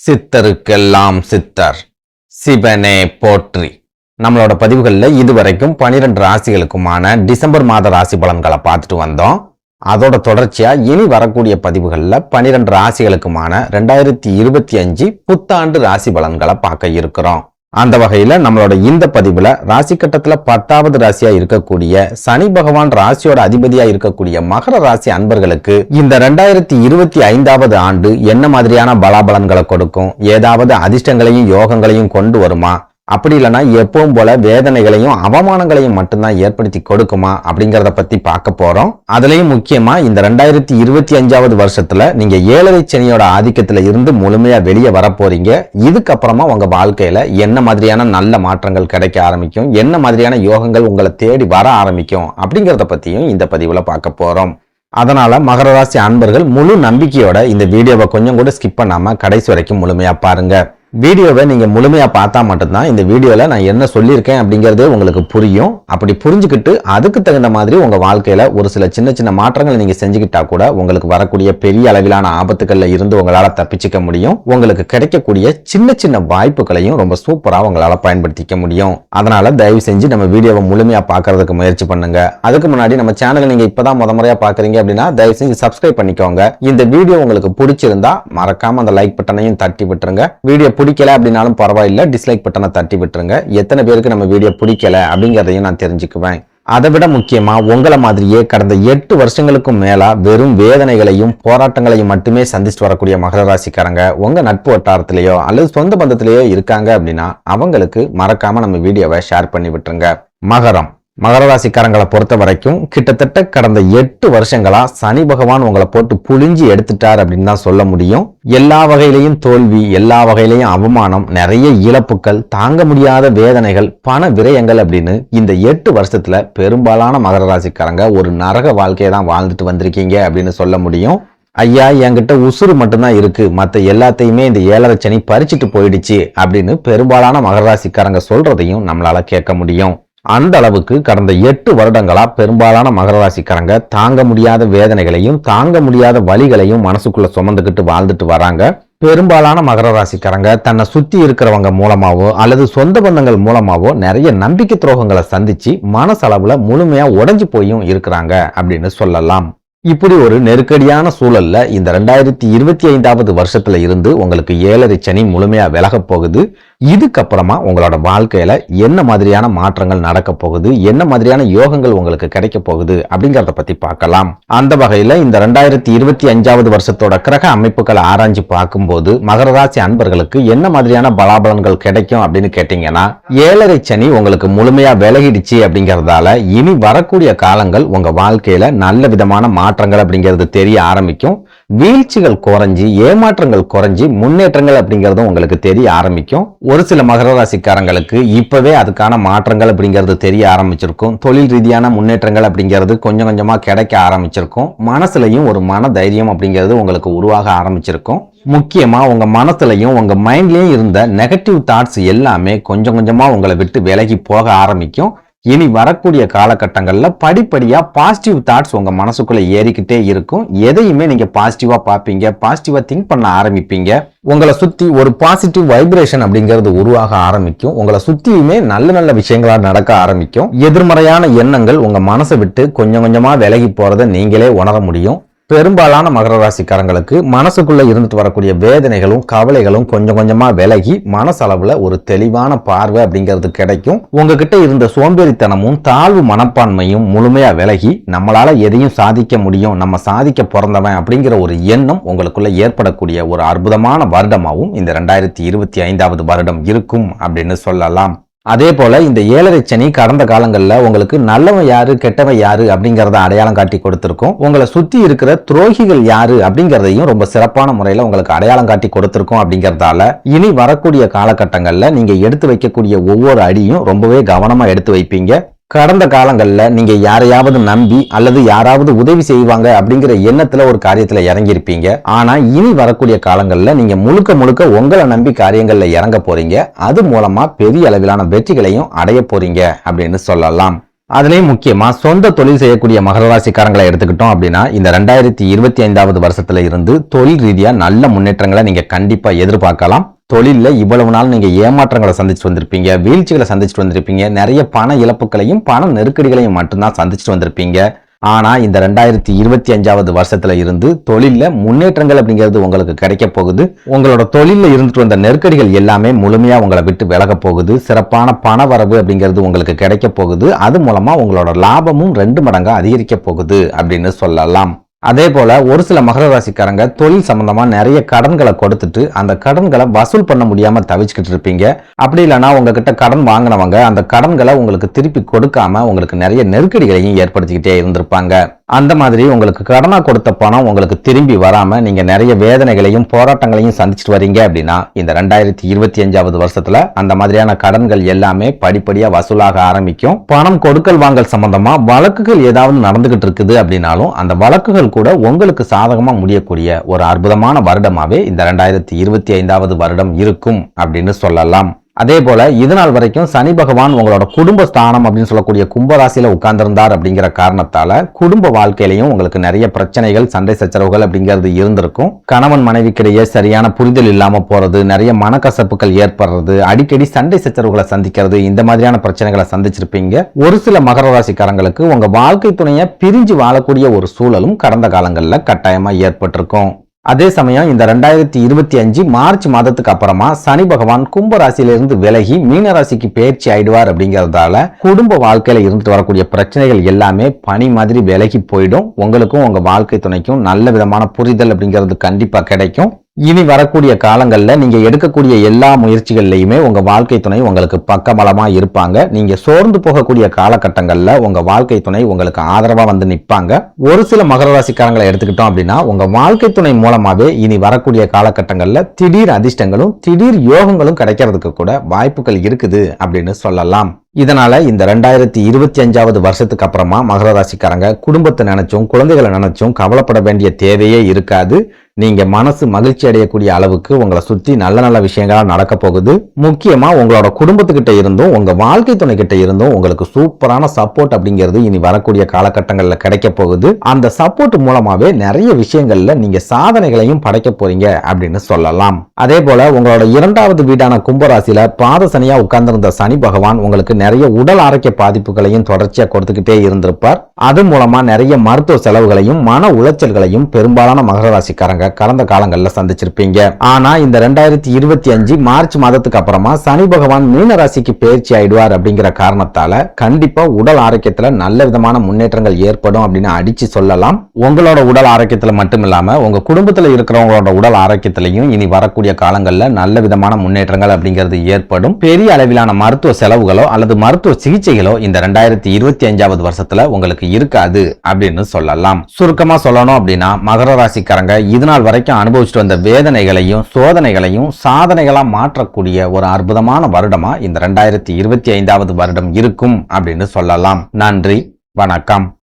சித்தருக்கெல்லாம் சித்தர் சிவனே போற்றி. நம்மளோட பதிவுகளில் இதுவரைக்கும் பனிரெண்டு ராசிகளுக்குமான டிசம்பர் மாத ராசி பலன்களை பார்த்துட்டு வந்தோம். அதோட தொடர்ச்சியாக இனி வரக்கூடிய பதிவுகளில் பனிரெண்டு ராசிகளுக்குமான ரெண்டாயிரத்தி இருபத்தி அஞ்சு புத்தாண்டு ராசி பலன்களை பார்க்க இருக்கிறோம். அந்த வகையில நம்மளோட இந்த பதிவுல ராசி கட்டத்துல பத்தாவது ராசியா இருக்கக்கூடிய சனி பகவான் ராசியோட அதிபதியா இருக்கக்கூடிய மகர ராசி அன்பர்களுக்கு இந்த ரெண்டாயிரத்தி இருபத்தி ஐந்தாவது ஆண்டு என்ன மாதிரியான பலாபலன்களை கொடுக்கும்? ஏதாவது அதிர்ஷ்டங்களையும் யோகங்களையும் கொண்டு வருமா? அப்படி இல்லைன்னா எப்பவும் போல வேதனைகளையும் அவமானங்களையும் மட்டும்தான் ஏற்படுத்தி கொடுக்குமா அப்படிங்கிறத பத்தி பார்க்க போறோம். அதுலயும் முக்கியமா இந்த ரெண்டாயிரத்தி இருபத்தி அஞ்சாவது வருஷத்துல நீங்க ஏழரை சனியோட ஆதிக்கத்துல இருந்து முழுமையா வெளியே வர போறீங்க. இதுக்கப்புறமா உங்க வாழ்க்கையில என்ன மாதிரியான நல்ல மாற்றங்கள் கிடைக்க ஆரம்பிக்கும்? என்ன மாதிரியான யோகங்கள் உங்களை தேடி வர ஆரம்பிக்கும்? அப்படிங்கிறத பத்தியும் இந்த பதிவுல பார்க்க போறோம். அதனால் மகர ராசி அன்பர்கள் முழு நம்பிக்கையோட இந்த வீடியோவை கொஞ்சம் கூட ஸ்கிப் பண்ணாமல் கடைசி வரைக்கும் முழுமையாக பாருங்கள் வீடியோவை நீங்கள் முழுமையாக பார்த்தா மட்டும்தான் இந்த வீடியோவில் நான் என்ன சொல்லியிருக்கேன் அப்படிங்கிறதே உங்களுக்கு புரியும். அப்படி புரிஞ்சுக்கிட்டு அதுக்கு தகுந்த மாதிரி உங்கள் வாழ்க்கையில் ஒரு சில சின்ன சின்ன மாற்றங்களை நீங்கள் செஞ்சுக்கிட்டா கூட உங்களுக்கு வரக்கூடிய பெரிய அளவிலான ஆபத்துக்களில் இருந்து உங்களால் தப்பிச்சிக்க முடியும். உங்களுக்கு கிடைக்கக்கூடிய சின்ன சின்ன வாய்ப்புகளையும் ரொம்ப சூப்பராக உங்களால் பயன்படுத்திக்க முடியும். அதனால் தயவு செஞ்சு நம்ம வீடியோவை முழுமையாக பார்க்கறதுக்கு முயற்சி பண்ணுங்க. அதுக்கு முன்னாடி நம்ம சேனலை நீங்கள் இப்போ தான் முத முறையாக பார்க்குறீங்க அப்படின்னா தயவு செஞ்சு சப்ஸ்கிரைப் பண்ணிக்கோங்க. இந்த வீடியோ உங்களுக்கு பிடிச்சிருந்தா மறக்காமல் அந்த லைக் பட்டனையும் தட்டி விட்டுருங்க. வீடியோ பிடிக்கல அப்படின்னாலும் பரவாயில்ல. டிஸ்லைக் பட்டனை தட்டி விட்டுருங்க. எத்தனை பேருக்கு நம்ம வீடியோ பிடிக்கல அப்படிங்கிறதையும் நான் தெரிஞ்சுக்குவேன். அதை விட முக்கியமா உங்களை மாதிரியே கடந்த எட்டு வருஷங்களுக்கும் மேலா வெறும் வேதனைகளையும் போராட்டங்களையும் மட்டுமே சந்திச்சுட்டு வரக்கூடிய மகர ராசிக்காரங்க உங்க நட்பு வட்டாரத்திலேயோ அல்லது சொந்த பந்தத்திலேயோ இருக்காங்க அப்படின்னா அவங்களுக்கு மறக்காம நம்ம வீடியோவை ஷேர் பண்ணி விட்டுருங்க. மகரம். மகர ராசிக்காரங்களை பொறுத்த வரைக்கும் கிட்டத்தட்ட கடந்த எட்டு வருஷங்களா சனி பகவான் உங்களை போட்டு புழிஞ்சு எடுத்துட்டார் அப்படின்னு தான் சொல்ல முடியும். எல்லா வகையிலையும் தோல்வி எல்லா வகையிலையும் அவமானம் நிறைய இழப்புகள் தாங்க முடியாத வேதனைகள் பண விரயங்கள் அப்படின்னு இந்த எட்டு வருஷத்துல பெரும்பாலான மகர ராசிக்காரங்க ஒரு நரக வாழ்க்கையை தான் வாழ்ந்துட்டு வந்திருக்கீங்க அப்படின்னு சொல்ல முடியும். ஐயா என்கிட்ட உசுறு மட்டும்தான் இருக்கு. மற்ற எல்லாத்தையுமே இந்த ஏழரை சனி பறிச்சுட்டு போயிடுச்சு அப்படின்னு பெரும்பாலான மகர ராசிக்காரங்க சொல்றதையும் நம்மளால கேட்க முடியும். அந்த அளவுக்கு கடந்த எட்டு வருடங்களா பெரும்பாலான மகர ராசிக்காரங்க தாங்க முடியாத வேதனைகளையும் தாங்க முடியாத வழிகளையும் மனசுக்குள்ள சுமந்துக்கிட்டு வாழ்ந்துட்டு வராங்க. பெரும்பாலான மகர ராசிக்காரங்க தன்னை சுத்தி இருக்கிறவங்க மூலமாவோ அல்லது சொந்த பந்தங்கள் மூலமாவோ நிறைய நம்பிக்கை துரோகங்களை சந்திச்சு மனசளவுல முழுமையா உடைஞ்சு போயும் இருக்கிறாங்க அப்படின்னு சொல்லலாம். இப்படி ஒரு நெருக்கடியான சூழல்ல இந்த ரெண்டாயிரத்தி இருபத்தி ஐந்தாவது வருஷத்துல இருந்து உங்களுக்கு ஏழரை சனி முழுமையா விலகப் போகுது. இதுக்கப்புறமா உங்களோட வாழ்க்கையில என்ன மாதிரியான மாற்றங்கள் நடக்க போகுது? என்ன மாதிரியான யோகங்கள் உங்களுக்கு கிடைக்க போகுது? அப்படிங்கறத பத்தி பார்க்கலாம். அந்த வகையில இந்த ரெண்டாயிரத்தி இருபத்தி அஞ்சாவது வருஷத்தோட கிரக அமைப்புகளை ஆராய்ஞ்சு பார்க்கும்போது மகர ராசி அன்பர்களுக்கு என்ன மாதிரியான பலாபலன்கள் கிடைக்கும் அப்படின்னு கேட்டீங்கன்னா ஏழரை சனி உங்களுக்கு முழுமையா விலகிடுச்சு அப்படிங்கறதால இனி வரக்கூடிய காலங்கள் உங்க வாழ்க்கையில நல்ல விதமான மாற்றங்கள் அப்படிங்கிறது தெரிய ஆரம்பிக்கும். வீழ்ச்சிகள் குறைஞ்சி ஏமாற்றங்கள் குறைஞ்சி முன்னேற்றங்கள் அப்படிங்கிறதும் உங்களுக்கு தெரிய ஆரம்பிக்கும். ஒரு சில மகர ராசிக்காரங்களுக்கு இப்போவே அதுக்கான மாற்றங்கள் அப்படிங்கிறது தெரிய ஆரம்பிச்சிருக்கும். தொழில் ரீதியான முன்னேற்றங்கள் அப்படிங்கிறது கொஞ்சம் கொஞ்சமாக கிடைக்க ஆரம்பிச்சிருக்கும். மனசுலையும் ஒரு மன தைரியம் அப்படிங்கிறது உங்களுக்கு உருவாக ஆரம்பிச்சிருக்கும். முக்கியமாக உங்கள் மனசுலையும் உங்கள் மைண்ட்லேயும் இருந்த நெகட்டிவ் தாட்ஸ் எல்லாமே கொஞ்சம் கொஞ்சமாக உங்களை விட்டு விலகி போக ஆரம்பிக்கும். இனி வரக்கூடிய காலகட்டங்களில் படிப்படியாக பாசிட்டிவ் தாட்ஸ் உங்கள் மனசுக்குள்ளே ஏறிக்கிட்டே இருக்கும். எதையுமே நீங்கள் பாசிட்டிவாக பார்ப்பீங்க பாசிட்டிவாக திங்க் பண்ண ஆரம்பிப்பீங்க. உங்களை சுற்றி ஒரு பாசிட்டிவ் வைப்ரேஷன் அப்படிங்கிறது உருவாக ஆரம்பிக்கும். உங்களை சுற்றியுமே நல்ல நல்ல விஷயங்களாக நடக்க ஆரம்பிக்கும். எதிர்மறையான எண்ணங்கள் உங்கள் மனசை விட்டு கொஞ்சம் கொஞ்சமாக விலகி போகிறத நீங்களே உணர முடியும். பெரும்பாலான மகர ராசிக்காரங்களுக்கு மனசுக்குள்ளே இருந்துட்டு வரக்கூடிய வேதனைகளும் கவலைகளும் கொஞ்சம் கொஞ்சமாக விலகி மனசளவில் ஒரு தெளிவான பார்வை அப்படிங்கிறது கிடைக்கும். உங்ககிட்ட இருந்த சோம்பேறித்தனமும் தாழ்வு மனப்பான்மையும் முழுமையாக விலகி நம்மளால் எதையும் சாதிக்க முடியும் நம்ம சாதிக்க பிறந்தவன் அப்படிங்கிற ஒரு எண்ணம் உங்களுக்குள்ளே ஏற்படக்கூடிய ஒரு அற்புதமான வருடமாகவும் இந்த ரெண்டாயிரத்தி இருபத்தி ஐந்தாவது வருடம் இருக்கும் அப்படின்னு சொல்லலாம். அதே போல இந்த ஏழரை சனி கடந்த காலங்களில் உங்களுக்கு நல்லவன் யாரு கெட்டவன் யாரு அப்படிங்கிறத அடையாளம் காட்டி கொடுத்துருக்கோம். உங்களை சுத்தி இருக்கிற துரோகிகள் யாரு அப்படிங்கிறதையும் ரொம்ப சிறப்பான முறையில் உங்களுக்கு அடையாளம் காட்டி கொடுத்துருக்கோம் அப்படிங்கிறதால இனி வரக்கூடிய காலகட்டங்களில் நீங்க எடுத்து வைக்கக்கூடிய ஒவ்வொரு அடியும் ரொம்பவே கவனமா எடுத்து வைப்பீங்க. கடந்த காலங்களில் நீங்கள் யாரையாவது நம்பி அல்லது யாராவது உதவி செய்வாங்க அப்படிங்கிற எண்ணத்தில் ஒரு காரியத்தில் இறங்கியிருப்பீங்க. ஆனால் இனி வரக்கூடிய காலங்களில் நீங்கள் முழுக்க முழுக்க உங்களை நம்பி காரியங்களில் இறங்க போறீங்க. அது மூலமாக பெரிய அளவிலான வெற்றிகளையும் அடைய போறீங்க அப்படின்னு சொல்லலாம். அதுலேயும் முக்கியமா சொந்த தொழில் செய்யக்கூடிய மகரராசிக்காரங்களை எடுத்துக்கிட்டோம் அப்படின்னா இந்த ரெண்டாயிரத்தி இருபத்தி ஐந்தாவது வருஷத்துல இருந்து தொழில் ரீதியாக நல்ல முன்னேற்றங்களை நீங்கள் கண்டிப்பாக எதிர்பார்க்கலாம். தொழிலில் இவ்வளவு நாள் நீங்கள் ஏமாற்றங்களை சந்திச்சுட்டு வந்திருப்பீங்க வீழ்ச்சிகளை சந்திச்சுட்டு வந்திருப்பீங்க நிறைய பண இழப்புகளையும் பண நெருக்கடிகளையும் மட்டும்தான் சந்திச்சுட்டு வந்திருப்பீங்க. ஆனால் இந்த ரெண்டாயிரத்தி இருபத்தி அஞ்சாவது வருஷத்தில் இருந்து தொழிலில் முன்னேற்றங்கள் அப்படிங்கிறது உங்களுக்கு கிடைக்க போகுது. உங்களோட தொழிலில் இருந்துட்டு வந்த நெருக்கடிகள் எல்லாமே முழுமையாக உங்களை விட்டு விலக போகுது. சிறப்பான பண வரவு அப்படிங்கிறது உங்களுக்கு கிடைக்க போகுது. அது மூலமாக உங்களோட லாபமும் ரெண்டு மடங்காக அதிகரிக்க போகுது அப்படின்னு சொல்லலாம். அதே போல ஒரு சில மகர ராசிக்காரங்க தொழில் சம்பந்தமா நிறைய கடன்களை கொடுத்துட்டு அந்த கடன்களை வசூல் பண்ண முடியாம தவிச்சுக்கிட்டு இருப்பீங்க. அப்படி இல்லைன்னா உங்ககிட்ட கடன் வாங்கினவங்க அந்த கடன்களை உங்களுக்கு திருப்பி கொடுக்காம உங்களுக்கு நிறைய நெருக்கடிகளையும் ஏற்படுத்திக்கிட்டே இருந்திருப்பாங்க. அந்த மாதிரி உங்களுக்கு கடனாக கொடுத்த பணம் உங்களுக்கு திரும்பி வராமல் நீங்கள் நிறைய வேதனைகளையும் போராட்டங்களையும் சந்திச்சுட்டு வரீங்க அப்படின்னா இந்த ரெண்டாயிரத்தி இருபத்தி அஞ்சாவது வருஷத்தில் அந்த மாதிரியான கடன்கள் எல்லாமே படிப்படியாக வசூலாக ஆரம்பிக்கும். பணம் கொடுக்கல் வாங்கல் சம்பந்தமாக வழக்குகள் ஏதாவது நடந்துகிட்டு இருக்குது அப்படின்னாலும் அந்த வழக்குகள் கூட உங்களுக்கு சாதகமாக முடியக்கூடிய ஒரு அற்புதமான வருடமாகவே இந்த ரெண்டாயிரத்தி இருபத்தி ஐந்தாவது வருடம் இருக்கும் அப்படின்னு சொல்லலாம். அதே போல் இதனால் வரைக்கும் சனி பகவான் உங்களோட குடும்ப ஸ்தானம் அப்படின்னு சொல்லக்கூடிய கும்பராசியில் உட்கார்ந்திருந்தார் அப்படிங்கிற காரணத்தால் குடும்ப வாழ்க்கையிலையும் உங்களுக்கு நிறைய பிரச்சனைகள் சண்டை சச்சரவுகள் அப்படிங்கிறது இருந்திருக்கும். கணவன் மனைவிக்கிடையே சரியான புரிதல் இல்லாமல் போகிறது நிறைய மனக்கசப்புகள் ஏற்படுறது அடிக்கடி சண்டை சச்சரவுகளை சந்திக்கிறது இந்த மாதிரியான பிரச்சனைகளை சந்திச்சிருப்பீங்க. ஒரு சில மகர ராசிக்காரங்களுக்கு உங்கள் வாழ்க்கை துணையை பிரிஞ்சு வாழக்கூடிய ஒரு சூழலும் கடந்த காலங்களில் கட்டாயமாக ஏற்பட்டிருக்கும். அதே சமயம் இந்த ரெண்டாயிரத்தி இருபத்தி அஞ்சு மார்ச் மாதத்துக்கு அப்புறமா சனி பகவான் கும்ப ராசியிலிருந்து விலகி மீன ராசிக்கு பயிற்சி ஆயிடுவார் அப்படிங்கிறதால குடும்ப வாழ்க்கையில இருந்துட்டு வரக்கூடிய பிரச்சனைகள் எல்லாமே பனி மாதிரி விலகி போயிடும். உங்களுக்கும் உங்க வாழ்க்கை துணைக்கும் நல்ல விதமான புரிதல் அப்படிங்கிறது கண்டிப்பா கிடைக்கும். இனி வரக்கூடிய காலங்களில் நீங்கள் எடுக்கக்கூடிய எல்லா முயற்சிகள்லையுமே உங்கள் வாழ்க்கை துணை உங்களுக்கு பக்கபலமாக இருப்பாங்க. நீங்கள் சோர்ந்து போகக்கூடிய காலகட்டங்களில் உங்கள் வாழ்க்கை துணை உங்களுக்கு ஆதரவாக வந்து நிற்பாங்க ஒரு சில மகர ராசிக்காரங்களை எடுத்துக்கிட்டோம் அப்படின்னா உங்கள் வாழ்க்கை துணை மூலமாகவே இனி வரக்கூடிய காலகட்டங்களில் திடீர் அதிர்ஷ்டங்களும் திடீர் யோகங்களும் கிடைக்கிறதுக்கு கூட வாய்ப்புகள் இருக்குது அப்படின்னு சொல்லலாம். இதனால இந்த ரெண்டாயிரத்தி இருபத்தி அஞ்சாவது வருஷத்துக்கு அப்புறமா மகர ராசிக்காரங்க குடும்பத்தை நினைச்சும் குழந்தைகளை நினைச்சும் கவலைப்பட வேண்டிய தேவையே இருக்காது. நீங்க மனசு மகிழ்ச்சி அடையக்கூடிய அளவுக்கு உங்களை சுத்தி நல்ல நல்ல விஷயங்களா நடக்க போகுது. முக்கியமா உங்களோட குடும்பத்துக்கிட்ட இருந்தும் உங்கள் வாழ்க்கை துணை கிட்ட இருந்தும் உங்களுக்கு சூப்பரான சப்போர்ட் அப்படிங்கிறது இனி வரக்கூடிய காலகட்டங்கள்ல கிடைக்க போகுது. அந்த சப்போர்ட் மூலமாவே நிறைய விஷயங்கள்ல நீங்க சாதனைகளையும் படைக்க போறீங்க அப்படின்னு சொல்லலாம். அதே போல உங்களோட இரண்டாவது வீடான கும்பராசியில பாதசனியா உட்கார்ந்திருந்த சனி பகவான் உங்களுக்கு நிறைய உடல் ஆரோக்கிய பாதிப்புகளையும் தொடர்ச்சியாக கொடுத்துக்கிட்டே இருந்திருப்பார். அது மூலமா நிறைய மருத்துவ செலவுகளையும் மன உளைச்சல்களையும் பெரும்பாலான மகர ராசிக்காரங்க கடந்த காலங்களில் சந்திச்சிருப்பீங்க. ஆனா இந்த ரெண்டாயிரத்தி இருபத்தி அஞ்சு மார்ச் மாதத்துக்கு அப்புறமா சனி பகவான் மீன ராசிக்கு பயிற்சி ஆயிடுவார் அப்படிங்கிற காரணத்தால கண்டிப்பா உடல் ஆரோக்கியத்துல நல்ல விதமான முன்னேற்றங்கள் ஏற்படும் அப்படின்னு அடிச்சு சொல்லலாம். உங்களோட உடல் ஆரோக்கியத்துல மட்டும் இல்லாம உங்க குடும்பத்துல இருக்கிறவங்களோட உடல் ஆரோக்கியத்திலையும் இனி வரக்கூடிய காலங்கள்ல நல்ல விதமான முன்னேற்றங்கள் அப்படிங்கிறது ஏற்படும். பெரிய அளவிலான மருத்துவ செலவுகளோ அல்லது மருத்துவ சிகிச்சைகளோ இந்த ரெண்டாயிரத்தி இருபத்தி அஞ்சாவது வருஷத்துல உங்களுக்கு இருக்காது அப்படின்னு சொல்லலாம். சுருக்கமா சொல்லணும் அப்படின்னா மகர ராசிக்காரங்க இதனால நாள் வரைக்கும் அனுபவிச்சுட்டு வந்த வேதனைகளையும் சோதனைகளையும் சாதனைகளாக மாற்றக்கூடிய ஒரு அற்புதமான வருடமா இந்த ரெண்டாயிரத்தி இருபத்தி ஐந்தாவது வருடம் இருக்கும் அப்படின்னு சொல்லலாம். நன்றி வணக்கம்.